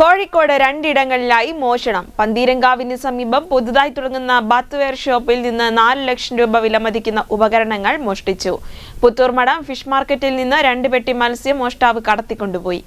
കോഴിക്കോട് രണ്ടിടങ്ങളിലായി മോഷണം. പന്തീരങ്കാവിന് സമീപം പുതുതായി തുടങ്ങുന്ന ബാത്ത്വെയർ ഷോപ്പിൽ നിന്ന് നാല് ലക്ഷം രൂപ വിലമതിക്കുന്ന ഉപകരണങ്ങൾ മോഷ്ടിച്ചു. പുത്തൂർമടം ഫിഷ് മാർക്കറ്റിൽ നിന്ന് രണ്ട് പെട്ടി മത്സ്യം മോഷ്ടാവ് കടത്തിക്കൊണ്ടുപോയി.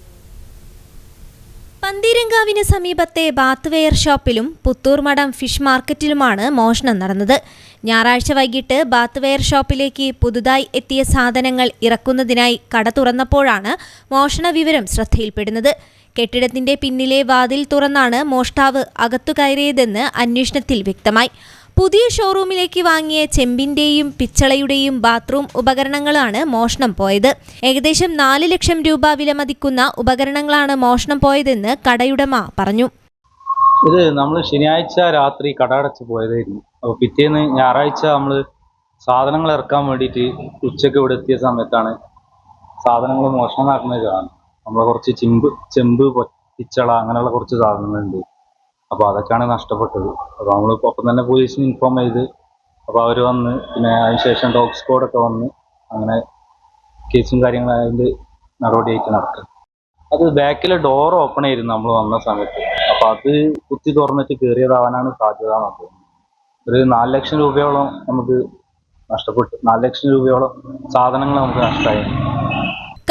പന്തീരങ്കാവിന് സമീപത്തെ ബാത്ത്വെയർ ഷോപ്പിലും പുത്തൂർമഠം ഫിഷ് മാർക്കറ്റിലുമാണ് മോഷണം നടന്നത്. ഞായറാഴ്ച വൈകിട്ട് ബാത്ത്വെയർ ഷോപ്പിലേക്ക് പുതുതായി എത്തിയ സാധനങ്ങൾ ഇറക്കുന്നതിനായി കട തുറന്നപ്പോഴാണ് മോഷണ വിവരം ശ്രദ്ധയിൽപ്പെടുന്നത്. കെട്ടിടത്തിന്റെ പിന്നിലെ വാതിൽ തുറന്നാണ് മോഷ്ടാവ് അകത്തു കയറിയതെന്ന് അന്വേഷണത്തിൽ വ്യക്തമായി. പുതിയ ഷോറൂമിലേക്ക് വാങ്ങിയ ചെമ്പിന്റെയും പിച്ചളയുടെയും ബാത്റൂം ഉപകരണങ്ങളാണ് മോഷണം പോയത്. ഏകദേശം നാല് ലക്ഷം രൂപ വിലമതിക്കുന്ന ഉപകരണങ്ങളാണ് മോഷണം പോയതെന്ന് കടയുടമ പറഞ്ഞു. ഇത് നമ്മൾ ശനിയാഴ്ച രാത്രി കട അടച്ച് പോയതായിരുന്നു. അപ്പോൾ പിറ്റേന്ന് ഞായറാഴ്ച നമ്മൾ സാധനങ്ങൾ ഇറക്കാൻ വേണ്ടിയിട്ട് ഉച്ചയ്ക്ക് ഇവിടെ എത്തിയ സമയത്താണ് സാധനങ്ങൾ മോഷണം നടക്കുന്നത് കാണും നമ്മളെ കുറച്ച് ചെമ്പ് ചെമ്പ് പിച്ചള അങ്ങനെയുള്ള കുറച്ച് സാധനങ്ങളുണ്ട്. അപ്പോൾ അതൊക്കെയാണ് നഷ്ടപ്പെട്ടത്. അപ്പോൾ നമ്മൾ ഒപ്പം തന്നെ പോലീസിന് ഇൻഫോം ചെയ്ത് അപ്പോൾ അവർ വന്ന് പിന്നെ അതിനുശേഷം ഡോഗ് സ്ക്വാഡൊക്കെ വന്ന് അങ്ങനെ കേസും കാര്യങ്ങളും അതിന്റെ നടപടിയായിട്ട് നടക്കുക. അത് ബാക്കിലെ ഡോർ ഓപ്പൺ ആയിരുന്നു നമ്മൾ വന്ന സമയത്ത്. അപ്പോൾ അത് കുത്തി തുറന്നിട്ട് കയറിയതാവാനാണ് സാധ്യത എന്ന് തോന്നുന്നത് ഒരു നാല് ലക്ഷം രൂപയോളം നമുക്ക് നഷ്ടപ്പെട്ടു. നാല് ലക്ഷം രൂപയോളം സാധനങ്ങൾ നമുക്ക് നഷ്ടമായി.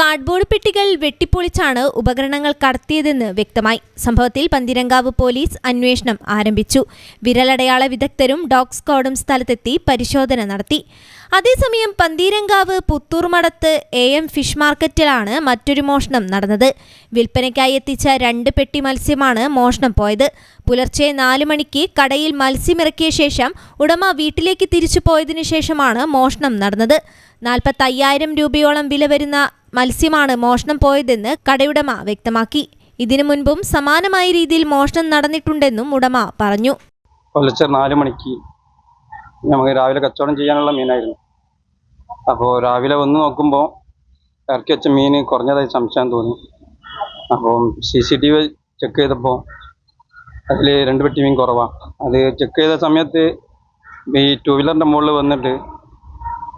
കാർഡ്ബോർഡ് പെട്ടികൾ വെട്ടിപ്പൊളിച്ചാണ് ഉപകരണങ്ങൾ കടത്തിയതെന്ന് വ്യക്തമായി. സംഭവത്തിൽ പന്തിരങ്കാവ് പോലീസ് അന്വേഷണം ആരംഭിച്ചു. വിരലടയാള വിദഗ്ധരും ഡോഗ് സ്ക്വാഡും സ്ഥലത്തെത്തി പരിശോധന നടത്തി. അതേസമയം പന്തീരങ്കാവ് പുത്തൂർമടത്ത് എ എം ഫിഷ് മാർക്കറ്റിലാണ് മറ്റൊരു മോഷണം നടന്നത്. വിൽപ്പനയ്ക്കായി എത്തിച്ച രണ്ട് പെട്ടി മത്സ്യമാണ് മോഷണം പോയത്. പുലർച്ചെ നാല് മണിക്ക് കടയിൽ മത്സ്യമിറക്കിയ ശേഷം ഉടമ വീട്ടിലേക്ക് തിരിച്ചു പോയതിനു ശേഷമാണ് മോഷണം നടന്നത്. നാൽപ്പത്തയ്യായിരം രൂപയോളം വില വരുന്ന മത്സ്യമാണ് മോഷണം പോയതെന്ന് കടയുടമ വ്യക്തമാക്കി. ഇതിനു മുൻപും സമാനമായ രീതിയിൽ മോഷണം നടന്നിട്ടുണ്ടെന്നും ഉടമ പറഞ്ഞു. പുലർച്ചെ നാല് മണിക്ക് നമുക്ക് രാവിലെ കച്ചവടം ചെയ്യാനുള്ള മീനായിരുന്നു. അപ്പോൾ രാവിലെ വന്ന് നോക്കുമ്പോൾ ഇറക്കി വെച്ച മീൻ കുറഞ്ഞതായി സംശയം തോന്നി. അപ്പോൾ C C T V check ചെയ്തപ്പോൾ അതിൽ രണ്ട് പെട്ടി മീൻ കുറവാണ് അത് ചെക്ക് ചെയ്ത സമയത്ത് ഈ ടൂ വീലറിന്റെ മുകളിൽ വന്നിട്ട്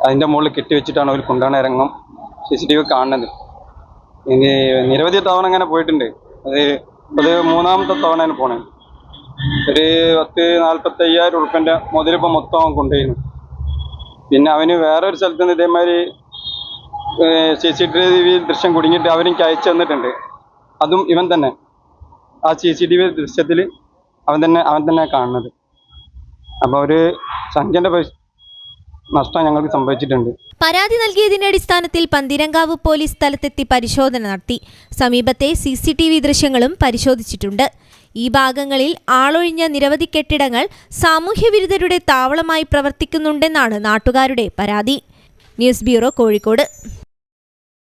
അതിന്റെ മുകളിൽ കെട്ടിവെച്ചിട്ടാണ് അവർ കൊണ്ടുപോകുന്ന ഇറങ്ങും. സി സി ടി വി കാണുന്നത്. ഇനി നിരവധി തവണ അങ്ങനെ പോയിട്ടുണ്ട്. അത് അത് മൂന്നാമത്തെ തവണയാണ് പോണത്. ഒരു പത്ത് നാൽപ്പത്തി അയ്യായിരം ഉറുപ്പ്യന്റെ മുതലിപ്പോൾ മൊത്തം അവൻ കൊണ്ടുപോയിരുന്നു പിന്നെ അവന് വേറെ ഒരു സ്ഥലത്ത് നിന്ന് ഇതേമാതിരി സി സി ടി വി ദൃശ്യം കുടുങ്ങിയിട്ട് അവനെനിക്ക് അയച്ചു തന്നിട്ടുണ്ട്. അതും ഇവൻ തന്നെ. ആ സി സി ടി വി ദൃശ്യത്തിൽ അവൻ തന്നെ അവൻ തന്നെ കാണുന്നത്. അപ്പോൾ ഒരു സംഖ്യന്റെ നഷ്ടം ഞങ്ങൾക്ക് സംഭവിച്ചിട്ടുണ്ട്. പരാതി നൽകിയതിന്റെ അടിസ്ഥാനത്തിൽ പന്തിരങ്കാവ് പോലീസ് സ്ഥലത്തെത്തി പരിശോധന നടത്തി. സമീപത്തെ സി സി ടി വി ദൃശ്യങ്ങളും പരിശോധിച്ചിട്ടുണ്ട്. ഈ ഭാഗങ്ങളിൽ ആളൊഴിഞ്ഞ നിരവധി കെട്ടിടങ്ങൾ സാമൂഹ്യവിരുദ്ധരുടെ താവളമായി പ്രവർത്തിക്കുന്നുണ്ടെന്നാണ് നാട്ടുകാരുടെ പരാതി. News bureau Kozhikode.